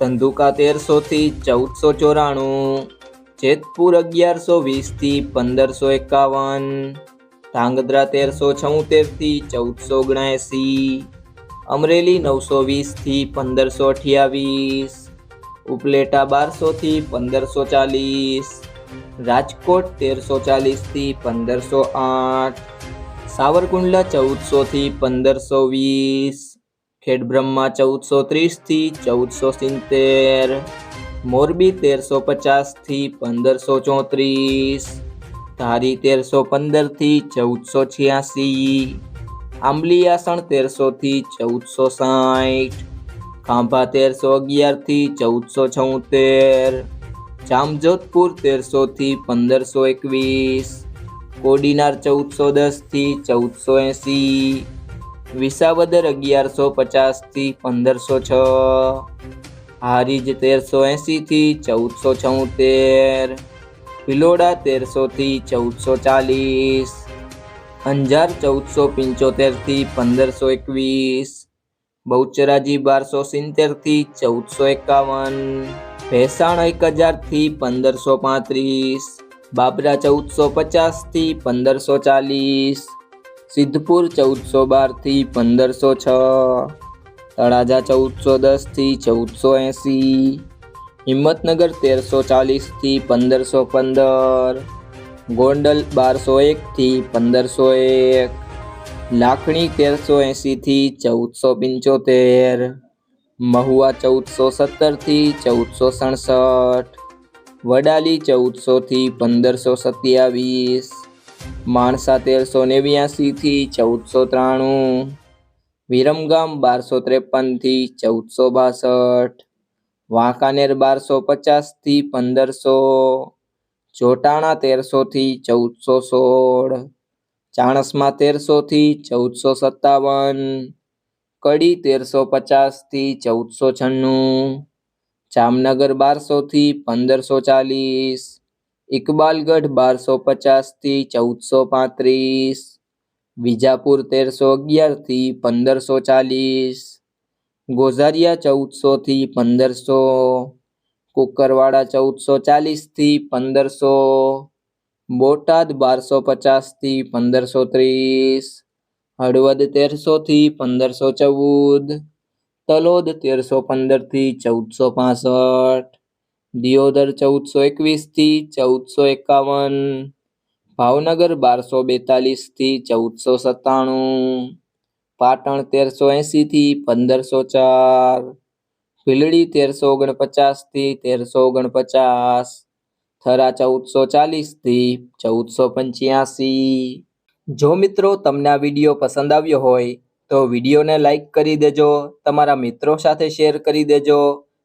ધંધુકા તેરસો થી ચૌદસો ચોરાણું, જેતપુર અગિયારસો વીસથી પંદરસો એકાવન, ધાંગધ્રા તેરસો છોતેરથી ચૌદસો ઓગણએંસી અમરેલી નવસો વીસથી પંદરસો અઠ્યાવીસ, ઉપલેટા બારસો થી પંદરસો ચાલીસ, રાજકોટ તેરસો ચાલીસથી પંદરસો આઠ, સાવરકુંડલા ચૌદસો થી પંદરસો વીસ ખેડબ્રહ્મા ચૌદસો ત્રીસથી ચૌદસો સિત્તેર, મોરબી તેરસો પચાસથી પંદરસો ચોત્રીસ, ધારી તેરસો પંદરથી ચૌદસો છ્યાસી, આંબલીયાસણ તેરસો થી ચૌદસો સાઠ, ખાંભા તેરસો અગિયારથી ચૌદસો છોતેર, જામજોધપુર તેરસો થી પંદરસો એકવીસ, કોડીનાર ચૌદસો દસથી ચૌદસો એંસી વિસાવદર અગિયારસો પચાસથી પંદરસો છ હારીજ તેરસો એંસી થી ચૌદસો છોતેર ભિલોડા તેરસો થી ચૌદસો ચાલીસ અંજાર ચૌદસો પંચોતેરથી પંદરસો એકવીસ બહુચરાજી બારસો સિત્તેરથી ચૌદસો એકાવન ભેસાણ એક હજારથી પંદરસો પાંત્રીસ બાબરા ચૌદસો પચાસથી પંદરસો ચાલીસ સિદ્ધપુર ચૌદસો બારથી પંદરસો છ, તળાજા ચૌદસો દસથી ચૌદસો એંસી, હિંમતનગર તેરસો ચાલીસથી પંદરસો પંદર, ગોંડલ બારસો એકથી પંદરસો એક, લાખણી તેરસો એંસીથી ચૌદસો પંચોતેર, મહુવા ચૌદસો સત્તરથી ચૌદસો સડસઠ, વડાલી ચૌદસોથી પંદરસો સત્યાવીસ માણસા તેરસો નેવ્યાસી થી ચૌદસો ત્રાણું. વિરમગામ બારસો ત્રેપનથી ચૌદસો બાસઠ. વાંકાનેર બારસો પચાસથી પંદરસો. જોટાણા તેરસો થી ચૌદસો સોળ. ચાણસમાં તેરસો થી ચૌદસો સત્તાવન. કડી તેરસો પચાસથી ચૌદસો છન્નું. જામનગર બારસો થી પંદરસો ચાલીસ. ઇકબાલગઢ બારસો પચાસથી ચૌદસો પાંત્રીસ, વિજાપુર તેરસો અગિયારથી પંદરસો ચાલીસ, ગોઝારિયા ચૌદસો થી પંદરસો, કુકરવાડા ચૌદસો ચાલીસથી પંદરસો, બોટાદ બારસો પચાસથી પંદરસો ત્રીસ, હળવદ તેરસો થી પંદરસો ચૌદ, તલોદ તેરસો પંદરથી ચૌદસો પાસઠ દિયોદર ચૌદસો એકવીસથી ચૌદસો એકાવન, ભાવનગર બારસો બેતાલીસથી ચૌદસો સત્તાણું, પાટણ તેરસો એંસી થી પંદરસો ચાર, ભીલડી તેરસો ઓગણપચાસથી તેરસો ઓગણપચાસ, થરા ચૌદસો ચાલીસથી ચૌદસો પંચ્યાસી. જો મિત્રો તમને આ વીડિયો પસંદ આવ્યો હોય તો વિડીયોને લાઈક કરી દેજો, તમારા મિત્રો સાથે શેર કરી દેજો